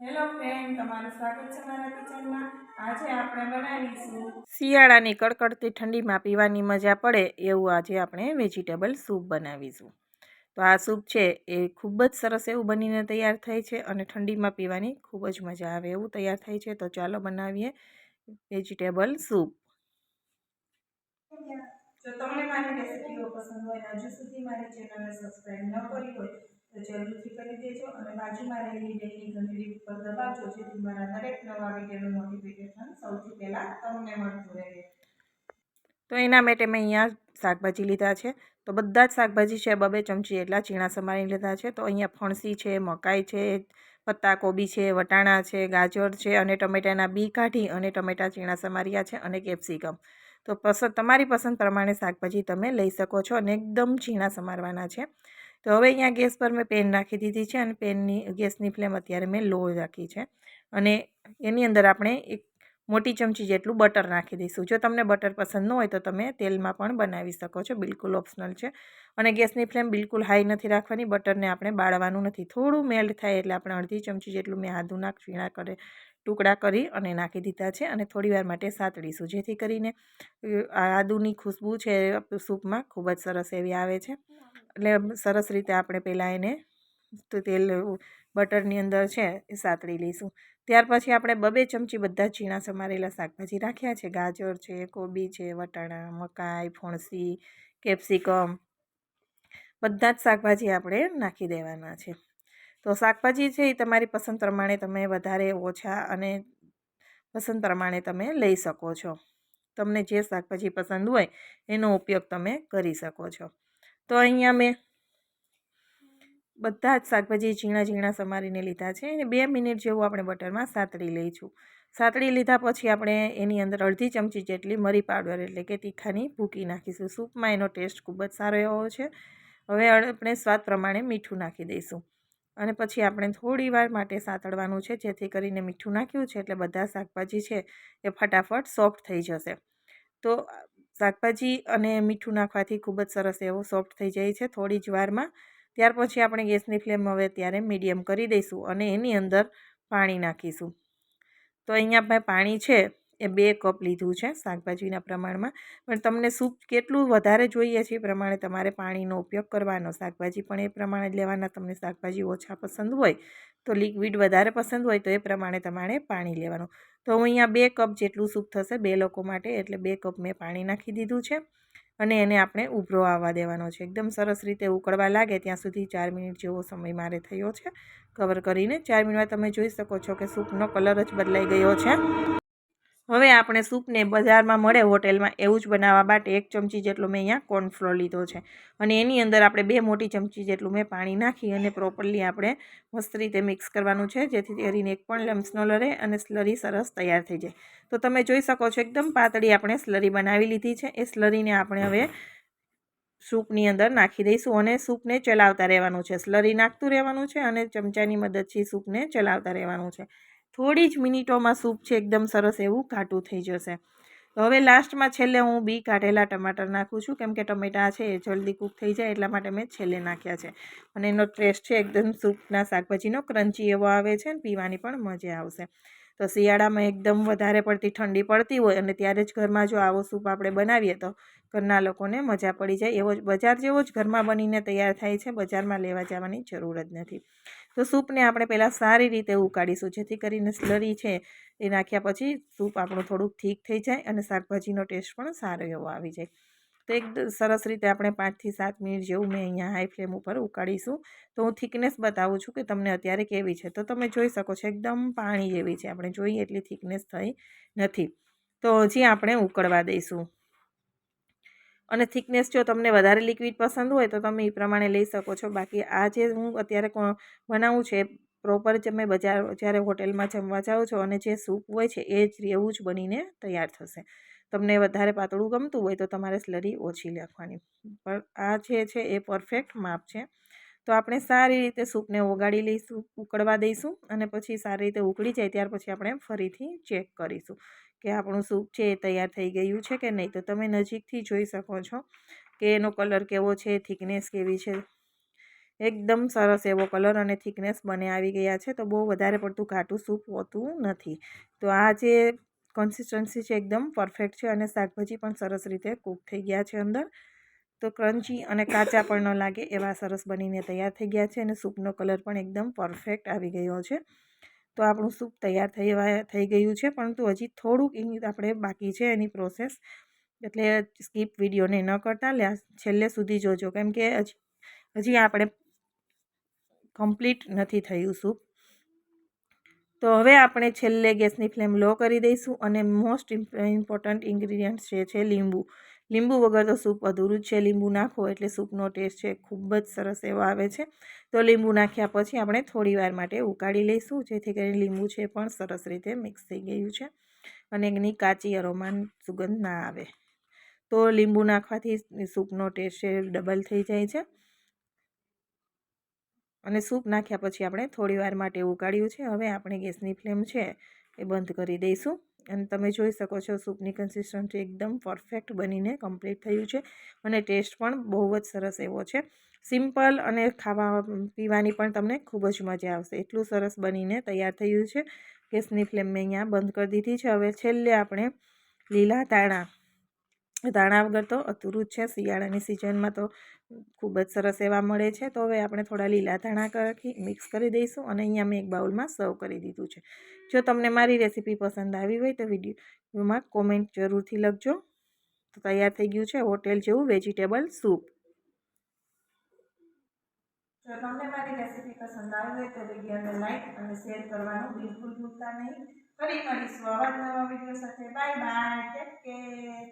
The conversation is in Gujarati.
હેલો ફ્રેન્ડ તમારું સ્વાગત છે મારા કિચનમાં. આજે આપણે બનાવીશું શિયાળાની કડકડતી ઠંડીમાં પીવાની મજા પડે એવું આજે આપણે વેજીટેબલ સૂપ બનાવીશું. તો આ સૂપ છે એ ખૂબ જ સરસ એવું બનીને તૈયાર થાય છે અને ઠંડીમાં પીવાની ખૂબ જ મજા આવે એવું તૈયાર થાય છે. તો ચાલો બનાવીએ વેજીટેબલ સૂપ જો તમને મારી રેસિપીઓ પસંદ હોય હજુ સુધી મારી ચેનલને સબસ્ક્રાઈબ ન કરી હોય તો જરૂરથી કરી દેજો અને બાજુમાં રહેલી બેલની ઘંટડી ઉપર દબાવજો જેથી મારા દરેક નવા વિડીયોનું નોટિફિકેશન સૌથી પહેલાં તમને મળતું રહે. તો એના માટે મેં અહીંયા શાકભાજી લીધા છે. તો બધા જ શાકભાજી છે, બબે ચમચી એટલા ચીણા સમારી લીધા છે. તો અહીંયા ફણસી છે, મકાઈ છે પત્તાકોબી છે, વટાણા છે, ગાજર છે અને ટમેટાના બી કાઢી અને ટમેટા ચીણા સમાર્યા છે અને કેપ્સિકમ. તો પસંદ તમારી પસંદ પ્રમાણે શાકભાજી તમે લઈ શકો છો અને એકદમ ઝીણા સમારવાના છે. તો હવે અહીંયા ગેસ પર મેં પેન રાખી દીધી છે અને પેનની ગેસની ફ્લેમ અત્યારે મેં લો રાખી છે. અને એની અંદર આપણે એક મોટી ચમચી જેટલું બટર નાખી દઈશું. જો તમને બટર પસંદ ન હોય તો તમે તેલમાં પણ બનાવી શકો છો. બિલકુલ ઓપ્શનલ છે. અને ગેસની ફ્લેમ બિલકુલ હાઈ નથી રાખવાની. બટરને આપણે બાળવાનું નથી. થોડું મેલ્ટ થાય એટલે આપણે અડધી ચમચી જેટલું મેં આદુ નાખ ફીણા કરે, ટુકડા કરી અને નાખી દીધા છે અને થોડીવાર માટે સાતડીશું. જેથી કરીને આદુની ખુશ્બુ છે સૂપમાં ખૂબ જ સરસ એવી આવે છે. એટલે સરસ રીતે આપણે પહેલાં એને તેલ બટરની અંદર છે એ સાતળી લઈશું. ત્યાર પછી આપણે બબે ચમચી બધા ઝીણા સમારેલા શાકભાજી રાખ્યા છે. ગાજર છે, કોબી છે, વટાણા, મકાઈ, ફોણસી, કેપ્સિકમ. બધા જ શાકભાજી આપણે નાખી દેવાના છે. તો શાકભાજી છે એ તમારી પસંદ પ્રમાણે તમે વધારે ઓછા અને પસંદ પ્રમાણે તમે લઈ શકો છો. તમને જે શાકભાજી પસંદ હોય એનો ઉપયોગ તમે કરી શકો છો. તો અહીંયા મેં બધા જ શાકભાજી ઝીણા ઝીણા સમારીને લીધા છે અને બે મિનિટ જેવું આપણે બટરમાં સાતળી લઈશું. સાતળી લીધા પછી આપણે એની અંદર અડધી ચમચી જેટલી મરી પાવડર એટલે કે તીખાની ભૂકી નાખીશું. સૂપમાં એનો ટેસ્ટ ખૂબ જ સારો એવો છે. હવે આપણે સ્વાદ પ્રમાણે મીઠું નાખી દઈશું. અને પછી આપણે થોડી વાર માટે સાતળવાનું છે જેથી કરીને મીઠું નાખ્યું છે એટલે બધા શાકભાજી છે એ ફટાફટ સોફ્ટ થઈ જશે. તો શાકભાજી અને મીઠું નાખવાથી ખૂબ જ સરસ એવો સોફ્ટ થઈ જાય છે થોડી જ વારમાં. ત્યાર પછી આપણે ગેસની ફ્લેમ હવે ત્યારે મીડિયમ કરી દઈશું અને એની અંદર પાણી નાખીશું. તો અહીંયા મેં પાણી છે એ બે કપ લીધું છે શાકભાજીના પ્રમાણમાં. પણ તમને સૂપ કેટલું વધારે જોઈએ છે એ પ્રમાણે તમારે પાણીનો ઉપયોગ કરવાનો. શાકભાજી પણ એ પ્રમાણે લેવાના. તમને શાકભાજી ઓછા પસંદ હોય તો લિક્વિડ વધારે પસંદ હોય તો એ પ્રમાણે તમારે પાણી લેવાનું. તો હું અહીંયા બે કપ જેટલું સૂપ થશે બે લોકો માટે એટલે બે કપ મેં પાણી નાખી દીધું છે. અને એને આપણે ઉભરો આવવા દેવાનો છે. એકદમ સરસ રીતે ઉકળવા લાગે ત્યાં સુધી ચાર મિનિટ જેવો સમય મારે થયો છે. કવર કરીને ચાર મિનિટમાં તમે જોઈ શકો છો કે સૂપનો કલર જ બદલાઈ ગયો છે. હવે આપણે સૂપને બજારમાં મળે હોટેલમાં એવું જ બનાવવા માટે એક ચમચી જેટલો મેં અહીંયા કોર્નફ્લોર લીધો છે. અને એની અંદર આપણે બે મોટી ચમચી જેટલું મેં પાણી નાખી અને પ્રોપરલી આપણે મસ્ત રીતે મિક્સ કરવાનું છે, જેથી કરીને એક પણ લમ્સ ન લડે અને સ્લરી સરસ તૈયાર થઈ જાય. તો તમે જોઈ શકો છો એકદમ પાતળી આપણે સ્લરી બનાવી લીધી છે. એ સ્લરીને આપણે હવે સૂપની અંદર નાખી દઈશું અને સૂપને ચલાવતા રહેવાનું છે. સ્લરી નાખતું રહેવાનું છે અને ચમચાની મદદથી સૂપને ચલાવતા રહેવાનું છે. થોડી જ મિનિટોમાં સૂપ છે, એકદમ સરસ એવું ઘાટું થઈ જશે. હવે લાસ્ટમાં છેલ્લે હું બી કાઢેલા ટમાટર નાખું છું, કેમ કે ટમેટાં છે, એ જલ્દી કૂક થઈ જાય એટલા માટે મેં છેલ્લે નાખ્યા છે. અને એનો ટેસ્ટ છે, એકદમ સૂપના શાકભાજીનો, ક્રન્ચી એવો આવે છે ને, પીવાની પણ મજા આવશે. તો શિયાળામાં એકદમ વધારે પડતી ઠંડી પડતી હોય અને ત્યારે જ ઘરમાં જો આવો સૂપ આપણે બનાવીએ તો ઘરના લોકોને મજા પડી જાય. એવો જ બજાર જેવો જ ઘરમાં બનીને તૈયાર થાય છે, બજારમાં લેવા જવાની જરૂર જ નથી. તો સૂપને આપણે પહેલાં સારી રીતે ઉકાળીશું, જેથી કરીને સ્લરી છે એ નાખ્યા પછી સૂપ આપણું થોડુંક ઠીક થઈ જાય અને શાકભાજીનો ટેસ્ટ પણ સારો એવો આવી જાય. તો એક સરસ રીતે આપણે પાંચથી સાત મિનિટ જેવું મેં અહીંયા હાઈ ફ્લેમ ઉપર ઉકાળીશું. તો હું થિકનેસ બતાવું છું કે તમને અત્યારે કેવી છે. તો તમે જોઈ શકો છો એકદમ પાણી જેવી છે. આપણે જોઈએ એટલી થિકનેસ થઈ નથી. તો હજી આપણે ઉકળવા દઈશું. અને થિકનેસ જો તમને વધારે લિક્વિડ પસંદ હોય તો તમે એ પ્રમાણે લઈ શકો છો. બાકી આ જે હું અત્યારે બનાવું છે, પ્રોપર તમે બજાર, જ્યારે હોટેલમાં જમવા જાઓ છો અને જે સૂપ હોય છે, એ જ, એવું જ બનીને તૈયાર થશે. તમને વધારે પાતળું ગમતું હોય તો તમારે સ્લરી ઓછી નાખવાની પણ આ જે છે એ પરફેક્ટ માપ છે. તો આપણે સારી રીતે સૂપને ઓગાળી લઈશું, ઉકળવા દઈશું અને પછી સારી રીતે ઉકળી જાય ત્યાર પછી આપણે ફરીથી ચેક કરીશું કે આપણું સૂપ છે એ તૈયાર થઈ ગયું છે કે નહીં. તો તમે નજીકથી જોઈ શકો છો કે એનો કલર કેવો છે, થિકનેસ કેવી છે. એકદમ સરસ એવો કલર અને થિકનેસ બને આવી ગયા છે. તો બહુ વધારે પડતું ઘાટું સૂપ હોતું નથી. તો આ જે કન્સિસ્ટન્સી છે એકદમ પરફેક્ટ છે અને શાકભાજી પણ સરસ રીતે કૂક થઈ ગયા છે અંદર. તો ક્રન્ચી અને કાચા પણ ન લાગે એવા સરસ બનીને તૈયાર થઈ ગયા છે અને સૂપનો કલર પણ એકદમ પરફેક્ટ આવી ગયો છે. તો આપણું સૂપ તૈયાર થઈ થઈ ગયું છે, પરંતુ હજી થોડુંક એની આપણે બાકી છે એની પ્રોસેસ એટલે સ્કીપ વિડીયોને ન કરતા છેલ્લે સુધી જોજો. કેમ કે હજી હજી આપણે કમ્પ્લીટ નથી થયું સૂપ. તો હવે આપણે છેલ્લે ગેસની ફ્લેમ લો કરી દઈશું અને મોસ્ટ ઇમ્પોર્ટન્ટ ઇન્ગ્રીડિયન્ટ્સ જે છે લીંબુ. લીંબુ વગર તો સૂપ અધૂરું જ છે. લીંબુ નાખો એટલે સૂપનો ટેસ્ટ છે ખૂબ જ સરસ એવો આવે છે. તો લીંબુ નાખ્યા પછી આપણે થોડી વાર માટે ઉકાળી લઈશું. જેથી કરીને લીંબુ છે પણ સરસ રીતે મિક્સ થઈ ગયું છે અને એની કાચી અરોમાન સુગંધ ના આવે. તો લીંબુ નાખવાથી સૂપનો ટેસ્ટ છે ડબલ થઈ જાય છે. અને સૂપ નાખ્યા પછી આપણે થોડી વાર માટે ઉકાળ્યું છે. હવે આપણે ગેસની ફ્લેમ છે એ બંધ કરી દઈશું. અને તમે જોઈ શકો છો સૂપની કન્સિસ્ટન્સી એકદમ પરફેક્ટ બનીને કમ્પ્લીટ થયું છે અને ટેસ્ટ પણ બહુ જ સરસ એવો છે. સિમ્પલ અને ખાવા પીવાની પણ તમને ખૂબ જ મજા આવશે. એટલું સરસ બનીને તૈયાર થયું છે. ગેસની ફ્લેમ મેં અહીંયા બંધ કરી દીધી છે. હવે છેલ્લે આપણે લીલા ધાણા ધાણા વગર તો અધૂરું જ છે. શિયાળાની સિઝનમાં તો ખૂબ જ સરસ એવા મળે છે. તો હવે આપણે થોડા લીલા ધાણા રાખી મિક્સ કરી દઈશું અને અહીંયા મેં એક બાઉલમાં સર્વ કરી દીધું છે. જો તમને મારી રેસીપી પસંદ આવી હોય તો વિડીયોમાં કોમેન્ટ જરૂરથી લખજો. તો તૈયાર થઈ ગયું છે હોટેલ જેવું વેજીટેબલ સૂપ. જો તમને મારી રેસીપી પસંદ આવી હોય તો વિડીયોને લાઈક અને શેર કરવાનું બિલકુલ ભૂલતા નહીં. ફરી મળીશું આવા નવા વીડિયો સાથે. Bye bye. Take care.